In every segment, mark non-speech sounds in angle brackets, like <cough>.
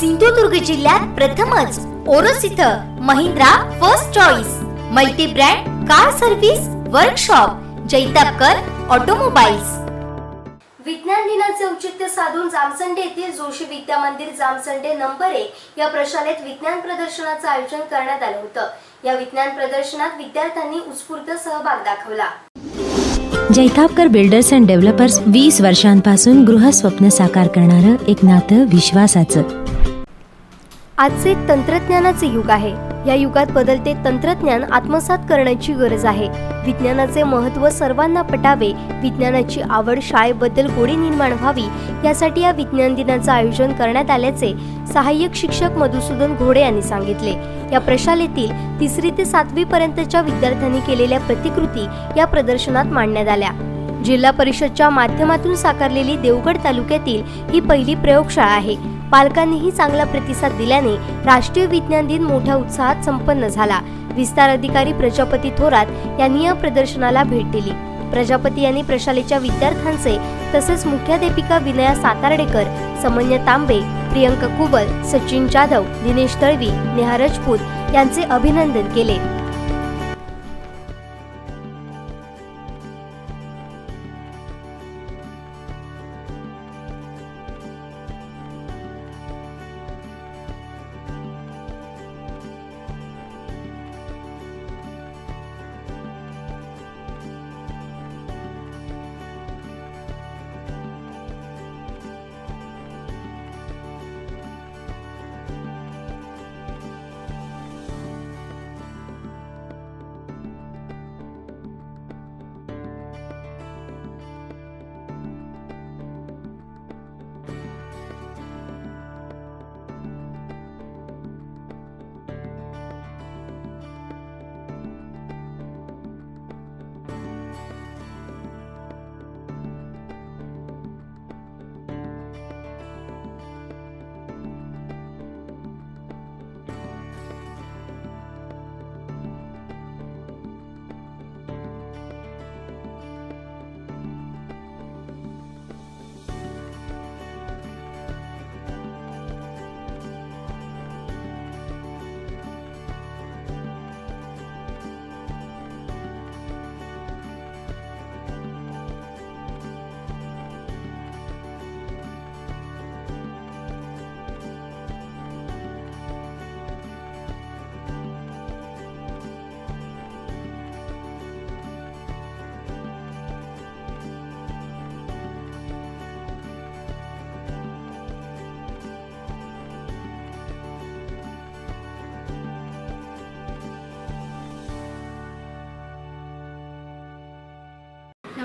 सिंधुदुर्ग जिल्ह्यात प्रथमच ओरोस इथं Mahindra first choice multi brand car service workshop Jaitapkar automobiles विज्ञान दिनाचे औचित्य साधून जामसंडे येथील जोशी विद्या मंदिर जामसंडे नंबर एक या प्रशालेत विज्ञान प्रदर्शनाचं आयोजन करण्यात आलं होतं. या विज्ञान प्रदर्शनात विद्यार्थ्यांनी उत्स्फूर्त सहभाग दाखवला. जैतापकर बिल्डर्स अँड डेव्हलपर्स वीस वर्षांपासून गृहस्वप्न साकार करणारं एक नातं विश्वासाचं. आजचे तंत्रज्ञानाचे युग आहे. या युगात बदलते तंत्रज्ञान आत्मसात करण्याची गरज आहे. विज्ञानाचे महत्त्व सर्वांना पटावे विज्ञानाची आवड शाळेबद्दल गोडी निर्माण व्हावी यासाठी या विज्ञान दिनाचं आयोजन करण्यात आल्याचे सहाय्यक शिक्षक मधुसूदन घोडे यांनी सांगितले. या प्रशालेतील तिसरी ते सातवी पर्यंतच्या विद्यार्थ्यांनी केलेल्या प्रतिकृती या प्रदर्शनात मांडण्यात आल्या. जिल्हा परिषदच्या माध्यमातून साकारलेली देवगड तालुक्यातील ही पहिली प्रयोगशाळा आहे. पालकांनीही चांगला प्रतिसाद दिल्याने राष्ट्रीय विज्ञान दिन मोठ्या उत्साहात संपन्न झाला. विस्तार अधिकारी प्रजापती थोरात यांनी या प्रदर्शनाला भेट दिली. प्रजापती यांनी प्रशालेच्या विद्यार्थ्यांचे तसेच मुख्याध्यापिका विनया सातार्डेकर समन्य तांबे प्रियंका कुबल सचिन जाधव दिनेश तळवी नेहा राजपूत यांचे अभिनंदन केले.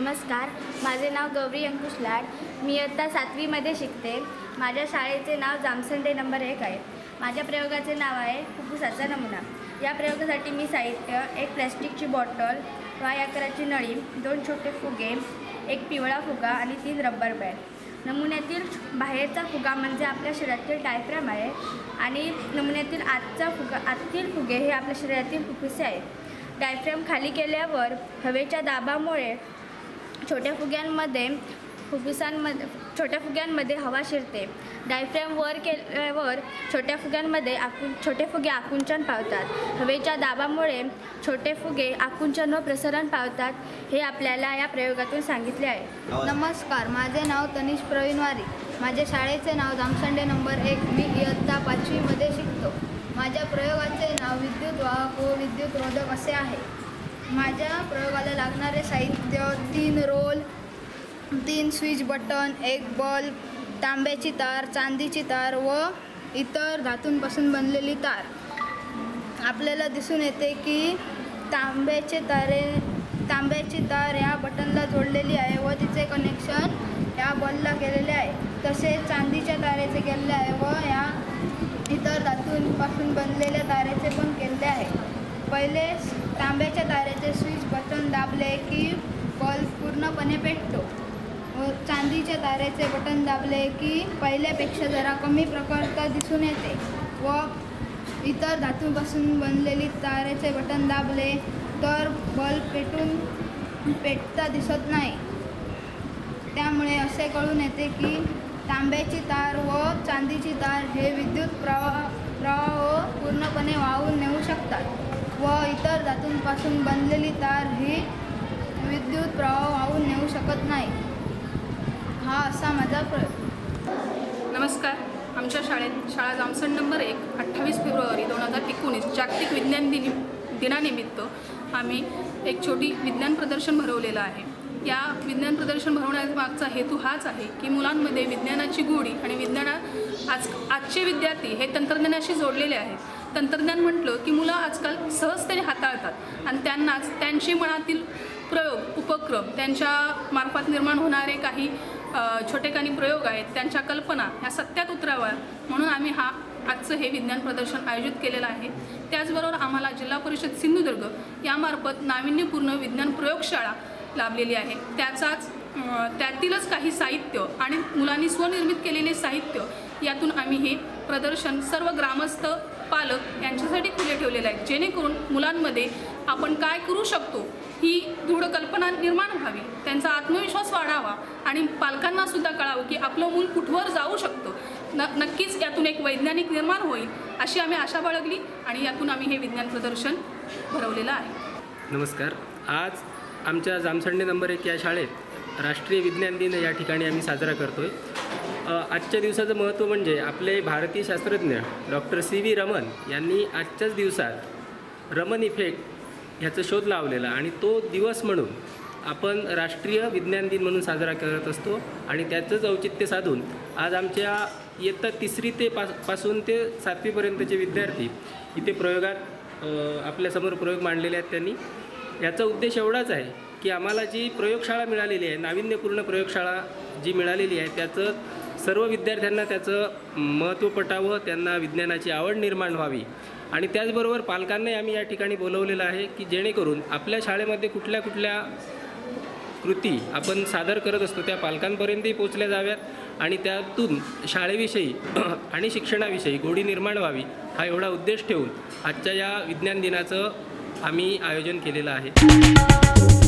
नमस्कार माझे नाव गौरी अंकुश लाड. मी इयत्ता सातवीमध्ये शिकते. माझ्या शाळेचे नाव जामसंडे नंबर एक आहे. माझ्या प्रयोगाचे नाव आहे फुफ्फुसाचा नमुना. या प्रयोगासाठी मी साहित्य एक प्लॅस्टिकची बॉटल वाय आकाराची नळी दोन छोटे फुगे एक पिवळा फुगा आणि तीन रब्बर बँड नमुन्यातील बाहेरचा फुगा म्हणजे आपल्या शरीरातील डायफ्रॅम आहे आणि नमुन्यातील आतचा फुगा आतील फुगे हे आपल्या शरीरातील फुफ्फुसे आहेत. डायफ्रॅम खाली केल्यावर हवेच्या दाबामुळे छोट्या फुग्यांमध्ये फुफ्फुसांमध्ये छोट्या फुग्यांमध्ये हवा शिरते. डायफ्रॅम वर केल्यावर छोट्या फुग्यांमध्ये आकुं छोटे फुगे आकुंचन पावतात. हवेच्या दाबामुळे छोटे फुगे आकुंचन व प्रसरण पावतात हे आपल्याला या प्रयोगातून सांगितले आहे. नमस्कार माझे नाव तनिष प्रवीण वारी. माझ्या शाळेचे नाव जामसंडे नंबर एक. मी इयत्ता पाचवीमध्ये शिकतो. माझ्या प्रयोगाचे नाव विद्युत वाहक व विद्युत रोधक असे आहे. माझ्या प्रयोगाला लागणारे साहित्य तीन रोल तीन स्विच बटन एक बल्ब तांब्याची तार चांदीची तार व इतर धातूंपासून बनलेली तार. आपल्याला दिसून येते की तांब्याचे तारे तांब्याची तार या बटनला जोडलेली आहे व तिचे कनेक्शन या बल्बला केलेले आहे. तसेच चांदीच्या तारेचे केलेले आहे व या इतर धातूंपासून बनलेल्या तारेचे पण केलेले आहे. पहिले तांब्याच्या तारेचे स्विच बटन दाबले की बल्ब पूर्णपणे पेटतो. व चांदीच्या तारेचे बटन दाबले की पहिल्यापेक्षा जरा कमी प्रकारचा दिसून येते. व इतर धातूपासून बनलेली तारेचे बटन दाबले तर बल्ब पेटून पेटता दिसत नाही. त्यामुळे असे कळून येते की तांब्याची तार व चांदीची तार हे विद्युत प्रवाह प्रवाह पूर्णपणे वाहून नेऊ शकतात. व इतर धातूंपासून बनलेली तार ही विद्युत प्रवाह वाहून नेऊ शकत नाही. हा असा माझा प्रयोग नमस्कार. आमच्या शाळेत शाळा जामसण नंबर एक अठ्ठावीस फेब्रुवारी दोन हजार एकोणीस जागतिक विज्ञान दिनी दिनानिमित्त आम्ही एक छोटी विज्ञान प्रदर्शन भरवलेलं आहे. या विज्ञान प्रदर्शन भरवण्यामागचा हेतू हाच आहे की मुलांमध्ये विज्ञानाची गोडी आणि विज्ञाना आज आजचे विद्यार्थी हे तंत्रज्ञानाशी जोडलेले आहेत. तंत्रज्ञान म्हटलं की मुलं आजकाल सहजतेने हाताळतात. आणि त्यांनाच त्यांचे मनातील प्रयोग उपक्रम त्यांच्या मार्फत निर्माण होणारे काही छोटे छोटेखानी प्रयोग आहेत त्यांच्या कल्पना ह्या सत्यात उतराव्या म्हणून आम्ही हा आजचं हे विज्ञान प्रदर्शन आयोजित केलेलं आहे. त्याचबरोबर आम्हाला जिल्हा परिषद सिंधुदुर्ग यामार्फत नाविन्यपूर्ण विज्ञान प्रयोगशाळा लाभलेली आहे. त्याचाच त्यातीलच काही साहित्य आणि मुलांनी स्वनिर्मित केलेले साहित्य यातून आम्ही हे प्रदर्शन सर्व ग्रामस्थ पालक यांच्यासाठी खुले ठेवलेलं आहे जेणेकरून मुलांमध्ये आपण काय करू शकतो ही दृढ कल्पना निर्माण व्हावी त्यांचा आत्मविश्वास वाढावा आणि पालकांना सुद्धा कळावं की आपलं मूल कुठवर जाऊ शकतं. न नक्कीच यातून एक वैज्ञानिक निर्माण होईल अशी आम्ही आशा बाळगली आणि यातून आम्ही हे विज्ञान प्रदर्शन भरवलेलं आहे. नमस्कार. आज आमच्या जामसंडे नंबर एक या शाळेत राष्ट्रीय विज्ञान दिन या ठिकाणी आम्ही साजरा करतो आहे आजच्या दिवसाचं महत्त्व म्हणजे आपले भारतीय शास्त्रज्ञ डॉक्टर सी व्ही रमन यांनी आजच्याच दिवसात रमन इफेक्ट ह्याचा शोध लावलेला आणि तो दिवस म्हणून आपण राष्ट्रीय विज्ञान दिन म्हणून साजरा करत असतो आणि त्याचंच औचित्य साधून आज आमच्या इयत्ता तिसरी ते पासपासून ते सातवीपर्यंतचे विद्यार्थी इथे प्रयोगात आपल्यासमोर प्रयोग मांडलेले आहेत त्यांनी. याचा उद्देश एवढाच आहे की आम्हाला जी प्रयोगशाळा मिळालेली आहे नाविन्यपूर्ण प्रयोगशाळा जी मिळालेली आहे त्याचं सर्व विद्यार्थ्यांना त्याचं महत्त्व पटावं त्यांना विज्ञानाची आवड निर्माण व्हावी. आणि त्याचबरोबर पालकांनाही आम्ही या ठिकाणी बोलवलेलं आहे की जेणेकरून आपल्या शाळेमध्ये कुठल्या कुठल्या कृती आपण सादर करत असतो त्या पालकांपर्यंतही पोचल्या जाव्यात आणि त्यातून शाळेविषयी <clears throat> आणि शिक्षणाविषयी गोडी निर्माण व्हावी हा एवढा उद्देश ठेवून आजच्या या विज्ञान दिनाचं आम्ही आयोजन केलेलं आहे.